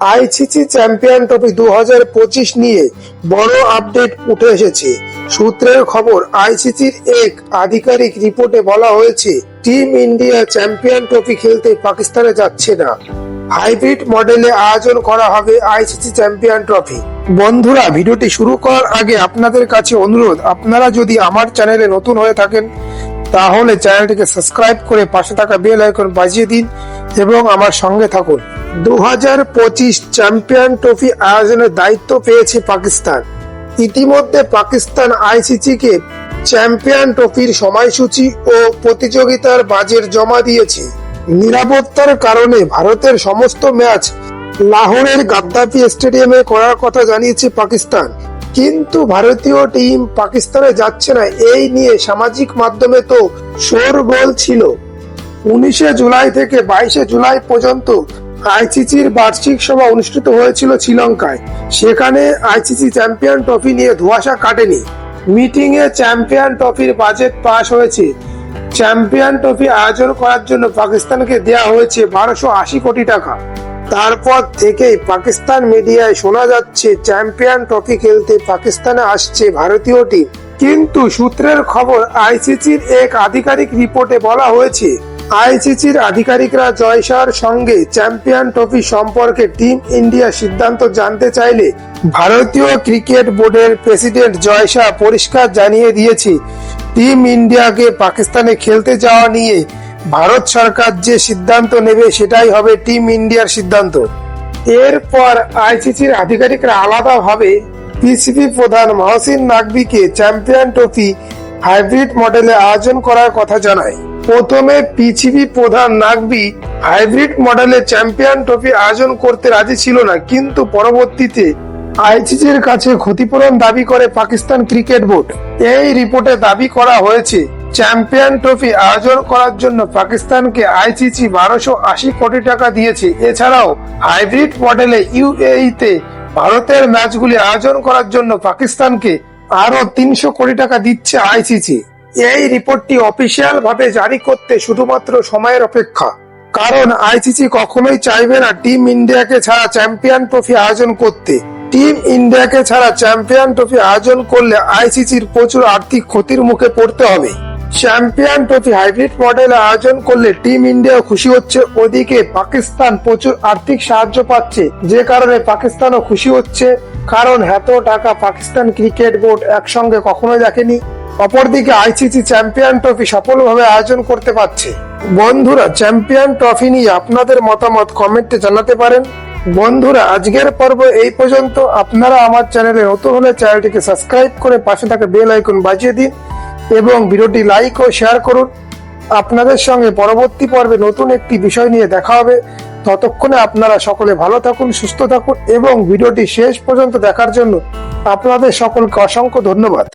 ICC champion trophy দু হাজার পঁচিশ নিয়ে বড় আপডেট উঠে এসেছে। সূত্রের খবর, আইসিসির এক আধিকারিক রিপোর্টে বলা হয়েছে, টিম ইন্ডিয়া চ্যাম্পিয়ন ট্রফি খেলতে পাকিস্তানে যাচ্ছে না। হাইব্রিড মডেলে আয়োজন করা হবে আইসিসি চ্যাম্পিয়ন ট্রফি। বন্ধুরা, ভিডিওটি শুরু করার আগে আপনাদের কাছে অনুরোধ, আপনারা যদি আমার চ্যানেলে নতুন হয়ে থাকেন, তাহলে চ্যানেলটিকে সাবস্ক্রাইব করে পাশে থাকা বেল আইকন বাজিয়ে দিন এবং আমার সঙ্গে থাকুন। দু হাজার পঁচিশ চ্যাম্পিয়ন ট্রফি আয়োজনের দায়িত্ব পেয়েছে পাকিস্তান। ইতিমধ্যে পাকিস্তান আইসিসি কে চ্যাম্পিয়ন ট্রফির সময়সূচি ও প্রতিযোগিতার জমা দিয়েছে। নিরাপত্তার কারণে ভারতের সমস্ত ম্যাচ লাহোরের গাদ্দাফি স্টেডিয়ামে করার কথা জানিয়েছে পাকিস্তান। কিন্তু ভারতীয় টিম পাকিস্তানে যাচ্ছে না, এই নিয়ে সামাজিক মাধ্যমে তো শোরগোল ছিল। উনিশে জুলাই থেকে বাইশে জুলাই পর্যন্ত আইসিসির বার্ষিক সভা অনুষ্ঠিত হয়েছিল শ্রীলঙ্কায়। সেখানে আইসিসি চ্যাম্পিয়ন ট্রফি নিয়ে ধোঁয়াশা কাটেনি। মিটিং এ চ্যাম্পিয়ন ট্রফির বাজেট পাস হয়েছে। চ্যাম্পিয়ন ট্রফি আয়োজন করার জন্য পাকিস্তানকে দেওয়া হয়েছে বারোশো আশি কোটি টাকা। তারপর থেকেই পাকিস্তান মিডিয়ায় শোনা যাচ্ছে, চ্যাম্পিয়ন ট্রফি খেলতে পাকিস্তানে আসছে ভারতীয় টিম। কিন্তু সূত্রের খবর, আইসিসির এক আধিকারিক রিপোর্টে বলা হয়েছে আইসিসির আধিকারিকরা জয়শাহর সঙ্গে চ্যাম্পিয়ন ট্রফি সম্পর্কে টিম ইন্ডিয়া সিদ্ধান্ত জানতে চাইলে ভারতীয় ক্রিকেট বোর্ডের প্রেসিডেন্ট জয় শাহ পরিষ্কার জানিয়ে দিয়েছে, টিম ইন্ডিয়াকে পাকিস্তানে খেলতে যাওয়া নিয়ে ভারত সরকার যে সিদ্ধান্ত নেবে সেটাই হবে টিম ইন্ডিয়ার সিদ্ধান্ত। এরপর আইসিসির আধিকারিকরা আলাদাভাবে পিসিবি প্রধান মহসিন নাকবিকে চ্যাম্পিয়ন ট্রফি হাইব্রিড মডেলে আয়োজন করার কথা জানায়। প্রথমে পিসিবি প্রধান নাগবি হাইব্রিড মডেলে চ্যাম্পিয়ন ট্রফি আয়োজন করতে রাজি ছিল না, কিন্তু পরবর্তীতে আইসিসির কাছে ক্ষতিপূরণ দাবি করে পাকিস্তান ক্রিকেট বোর্ড। এই রিপোর্টে দাবি করা হয়েছে, চ্যাম্পিয়ন ট্রফি আয়োজন করার জন্য পাকিস্তানকে আইসিসি বারোশো আশি কোটি টাকা দিয়েছে। এছাড়াও হাইব্রিড মডেলে ইউএইতে ভারতের ম্যাচগুলি আয়োজন করার জন্য পাকিস্তানকে আরও তিনশো কোটি টাকা দিচ্ছে আইসিসি এই রিপোর্টটি অফিসিয়াল ভাবে জারি করতে শুধুমাত্র সময়ের অপেক্ষা। কারণ আইসিসি কখনোই চাইবে না টিম ইন্ডিয়াকে ছাড়া চ্যাম্পিয়ন ট্রফি আয়োজন করতে। টিম ইন্ডিয়াকে ছাড়া চ্যাম্পিয়ন ট্রফি আয়োজন করলে আইসিসির প্রচুর আর্থিক ক্ষতির মুখে পড়তে হবে। চ্যাম্পিয়ন ট্রফি হাইব্রিড মডেলে আয়োজন করলে টিম ইন্ডিয়া খুশি হচ্ছে। ওদিকে পাকিস্তান প্রচুর আর্থিক সাহায্য পাচ্ছে। যে কারণে পাকিস্তানও খুশি হচ্ছে। কারণ এত টাকা পাকিস্তান ক্রিকেট বোর্ড একসঙ্গে কখনোই দেখেনি। অপরদিকে আইসিসি চ্যাম্পিয়ন ট্রফি সফলভাবে আয়োজন করতে পারছে। বন্ধুরা, চ্যাম্পিয়ন ট্রফি নিয়ে আপনাদের মতামত কমেন্টে জানাতে পারেন। বন্ধুরা, আজকের পর্ব এই পর্যন্ত। আপনারা আমার চ্যানেলে নতুন হলে চ্যানেলটিকে সাবস্ক্রাইব করে পাশে থাকা বেল আইকন বাজিয়ে দিন এবং ভিডিওটি লাইক ও শেয়ার করুন। আপনাদের সঙ্গে পরবর্তী পর্বে নতুন একটি বিষয় নিয়ে দেখা হবে। ততক্ষণে আপনারা সকলে ভালো থাকুন, সুস্থ থাকুন এবং ভিডিওটি শেষ পর্যন্ত দেখার জন্য আপনাদের সকলকে অসংখ্য ধন্যবাদ।